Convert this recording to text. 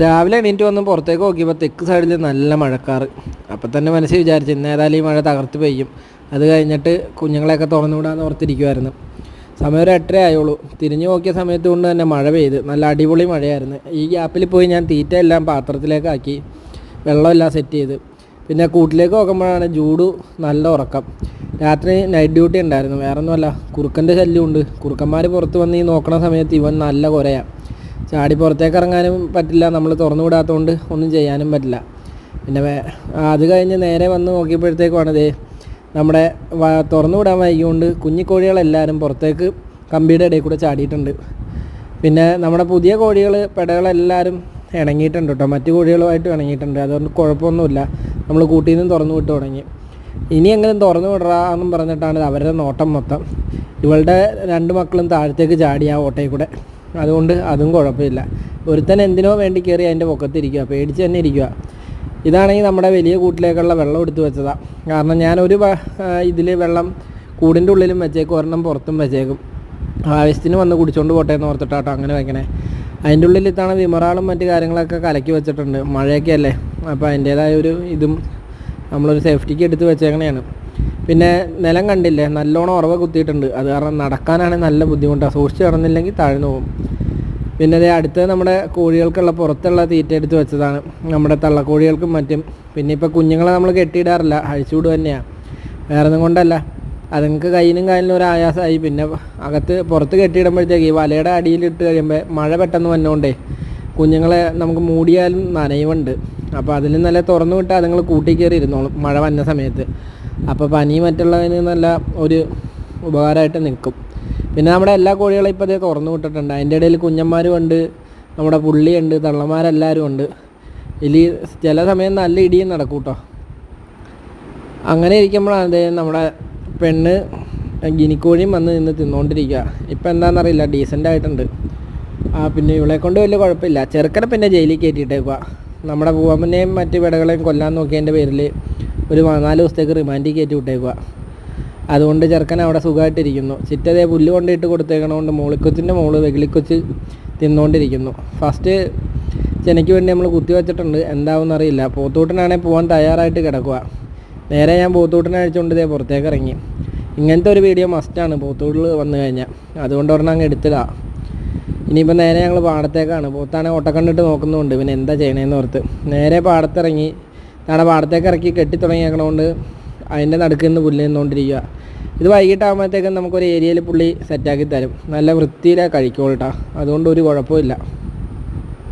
രാവിലെ എണീറ്റ് വന്ന് പുറത്തേക്ക് നോക്കിയപ്പോൾ തെക്ക് സൈഡിൽ നല്ല മഴക്കാറ്. അപ്പം തന്നെ മനസ്സിൽ വിചാരിച്ചു ഇന്ന് ഏതായാലും ഈ മഴ തകർത്ത് പെയ്യും. അത് കഴിഞ്ഞിട്ട് കുഞ്ഞുങ്ങളെയൊക്കെ തുറന്നു വിടാന്ന് ഓർത്തിരിക്കുമായിരുന്നു സമയം ഒരു എട്ടര ആയുള്ളൂ. തിരിഞ്ഞു നോക്കിയ സമയത്ത് കൊണ്ട് തന്നെ മഴ പെയ്ത്. നല്ല അടിപൊളി മഴയായിരുന്നു. ഈ ഗ്യാപ്പിൽ പോയി ഞാൻ തീറ്റ എല്ലാം പാത്രത്തിലേക്കാക്കി വെള്ളമെല്ലാം സെറ്റ് ചെയ്ത്. പിന്നെ കൂട്ടിലേക്ക് നോക്കുമ്പോഴാണ് ജൂഡു നല്ല ഉറക്കം. രാത്രി നൈറ്റ് ഡ്യൂട്ടി ഉണ്ടായിരുന്നു. വേറൊന്നുമല്ല കുറുക്കന്റെ ശല്യമുണ്ട്. കുറുക്കന്മാർ പുറത്ത് വന്ന് ഈ നോക്കണ സമയത്ത് ഇവൻ നല്ല കുറയാണ് ചാടി പുറത്തേക്ക് ഇറങ്ങാനും പറ്റില്ല. നമ്മൾ തുറന്നു വിടാത്തതുകൊണ്ട് ഒന്നും ചെയ്യാനും പറ്റില്ല. പിന്നെ അത് കഴിഞ്ഞ് നേരെ വന്ന് നോക്കിയപ്പോഴത്തേക്കുമാണ് ദേ നമ്മുടെ തുറന്നു വിടാൻ വൈകിക്കൊണ്ട് കുഞ്ഞിക്കോഴികളെല്ലാവരും പുറത്തേക്ക് കമ്പിയുടെ ഇടയിൽ കൂടെ ചാടിയിട്ടുണ്ട്. പിന്നെ നമ്മുടെ പുതിയ കോഴികൾ പെടകളെല്ലാവരും ഇണങ്ങിയിട്ടുണ്ട് കേട്ടോ. മറ്റു കോഴികളുമായിട്ട് ഇണങ്ങിയിട്ടുണ്ട്. അതുകൊണ്ട് കുഴപ്പമൊന്നുമില്ല. നമ്മൾ കൂട്ടിൽ നിന്നും തുറന്നു വിട്ട് തുടങ്ങി. ഇനി എങ്ങനെ തുറന്നു വിടാമെന്നും പറഞ്ഞിട്ടാണ് അവരുടെ നോട്ടം മൊത്തം. ഇവളുടെ രണ്ട് മക്കളും താഴത്തേക്ക് ചാടി ആ ഓട്ടയിൽ കൂടെ. അതുകൊണ്ട് അതും കുഴപ്പമില്ല. ഒരുത്തൻ എന്തിനോ വേണ്ടി കയറി അതിന്റെ പൊക്കത്തിരിക്കുക പേടിച്ച് തന്നെ ഇരിക്കുക ഇതാണെങ്കിൽ നമ്മുടെ വലിയ കൂട്ടിലേക്കുള്ള വെള്ളം എടുത്തു വെച്ചതാണ് കാരണം ഞാനൊരു ഇതിൽ വെള്ളം കൂടിന്റെ ഉള്ളിലും വെച്ചേക്കും ഒരെണ്ണം പുറത്തും വെച്ചേക്കും. ആവശ്യത്തിന് വന്ന് കുടിച്ചുകൊണ്ട് പോട്ടെ എന്ന് ഓർത്തിട്ടാട്ടോ അങ്ങനെ വെക്കണേ. അതിന്റെ ഉള്ളിൽ ഇത്തവണ വിമറാളും മറ്റു കാര്യങ്ങളൊക്കെ കലക്കി വെച്ചിട്ടുണ്ട്. മഴയൊക്കെ അല്ലേ അപ്പോൾ അതിന്റേതായ ഒരു ഇതും നമ്മളൊരു സേഫ്റ്റിക്ക് എടുത്ത് വെച്ചേക്കണേയാണ്. പിന്നെ നിലം കണ്ടില്ലേ? നല്ലോണം ഉറവ കുത്തിയിട്ടുണ്ട്. അത് കാരണം നടക്കാനാണെങ്കിൽ നല്ല ബുദ്ധിമുട്ടാണ് സൂക്ഷിച്ച് കിടന്നില്ലെങ്കിൽ താഴ്ന്നു പോകും. പിന്നെ ദേ അടുത്ത് നമ്മുടെ കോഴികൾക്കുള്ള പുറത്തുള്ള തീറ്റ എടുത്ത് വെച്ചതാണ്. നമ്മുടെ തള്ളക്കോഴികൾക്കും മറ്റും. പിന്നെ ഇപ്പോൾ കുഞ്ഞുങ്ങളെ നമ്മൾ കെട്ടിയിടാറില്ല. അഴിച്ചുവിടുക തന്നെയാണ് വേറെ ഒന്നും കൊണ്ടല്ല. അതുങ്ങൾക്ക് കയ്യിനും കാലിനും ഒരു ആയാസമായി. പിന്നെ അകത്ത് പുറത്ത് കെട്ടിയിടുമ്പോഴത്തേക്ക് ഈ വലയുടെ അടിയിലിട്ട് കഴിയുമ്പോൾ മഴ പെട്ടെന്ന് വന്നുകൊണ്ടേ കുഞ്ഞുങ്ങളെ നമുക്ക് മൂടിയാലും നനയുമുണ്ട്. അപ്പോൾ അതിൽ നല്ല തുറന്നു വിട്ടാൽ അതുങ്ങൾ കൂട്ടി ഇരുന്നോളും മഴ വന്ന സമയത്ത്. അപ്പോൾ പനി മറ്റുള്ളതിന് നല്ല ഒരു ഉപകാരമായിട്ട് നിൽക്കും. പിന്നെ നമ്മുടെ എല്ലാ കോഴികളും ഇപ്പോൾ അതേ തുറന്നു വിട്ടിട്ടുണ്ട്. അതിന്റെ ഇടയിൽ കുഞ്ഞന്മാരും ഉണ്ട് നമ്മുടെ പുള്ളിയുണ്ട് തള്ളമാരെല്ലാവരും ഉണ്ട്. ഇതിൽ ചില സമയം നല്ല ഇടിയും നടക്കും കേട്ടോ അങ്ങനെ ഇരിക്കുമ്പോഴാണ് ദേ നമ്മുടെ പെണ്ണ് ഗിനിക്കോഴിയും വന്ന് നിന്ന് തിന്നുകൊണ്ടിരിക്കുക ഇപ്പം എന്താണെന്നറിയില്ല ഡീസന്റ് ആയിട്ടുണ്ട്. ആ പിന്നെ ഇവളെ കൊണ്ട് വലിയ കുഴപ്പമില്ല. ചെറുക്കനെ പിന്നെ ജയിലിൽ കയറ്റിയിട്ടേക്കുക നമ്മുടെ പൂവമ്മനെയും മറ്റ് വിടകളെയും കൊല്ലാൻ നോക്കിയതിന്റെ പേരിൽ ഒരു നാല് ദിവസത്തേക്ക് റിമാൻഡിൽ കയറ്റി വിട്ടേക്കുക അതുകൊണ്ട് ചെറുക്കൻ അവിടെ സുഖമായിട്ടിരിക്കുന്നു. ചിറ്റതേ പുല്ല് കൊണ്ടിട്ട് കൊടുത്തേക്കണതുകൊണ്ട് മോളിക്കൊച്ചിന്റെ മോൾ വെകിളിക്കൊച്ച് തിന്നുകൊണ്ടിരിക്കുന്നു ഫസ്റ്റ് ചെനയ്ക്ക് വേണ്ടി നമ്മൾ കുത്തി വെച്ചിട്ടുണ്ട്. എന്താവും അറിയില്ല. പോത്തൂട്ടിനാണെങ്കിൽ പോകാൻ തയ്യാറായിട്ട് കിടക്കുക നേരെ ഞാൻ പോത്തൂട്ടിനെ അഴിച്ചുകൊണ്ട് ഇതേ പുറത്തേക്ക് ഇറങ്ങി. ഇങ്ങനത്തെ ഒരു വീഡിയോ മസ്റ്റാണ് പോത്തൂട്ടിൽ വന്നു കഴിഞ്ഞാൽ അതുകൊണ്ട് ഒരെണ്ണം അങ്ങ് എടുത്തില്ല ഇനിയിപ്പോൾ നേരെ ഞങ്ങൾ പാടത്തേക്കാണ്. പോത്താണെ ഓട്ടക്കണ്ടിട്ട് നോക്കുന്നുണ്ട്. പിന്നെ എന്താ ചെയ്യണേന്ന് ഓർത്ത്. നേരെ പാടത്തിറങ്ങി താടെ പാടത്തേക്ക് ഇറക്കി കെട്ടി തുടങ്ങിയേക്കണോണ്ട് അതിന്റെ നടുക്ക് നിന്ന് പുല്ല് നിന്നുകൊണ്ടിരിക്കുക ഇത് വൈകിട്ടാകുമ്പോഴത്തേക്കും നമുക്കൊരു ഏരിയയിൽ പുള്ളി സെറ്റാക്കി തരും. നല്ല വൃത്തിയിലാണ് കഴിക്കോളട്ടാ അതുകൊണ്ട് ഒരു കുഴപ്പമില്ല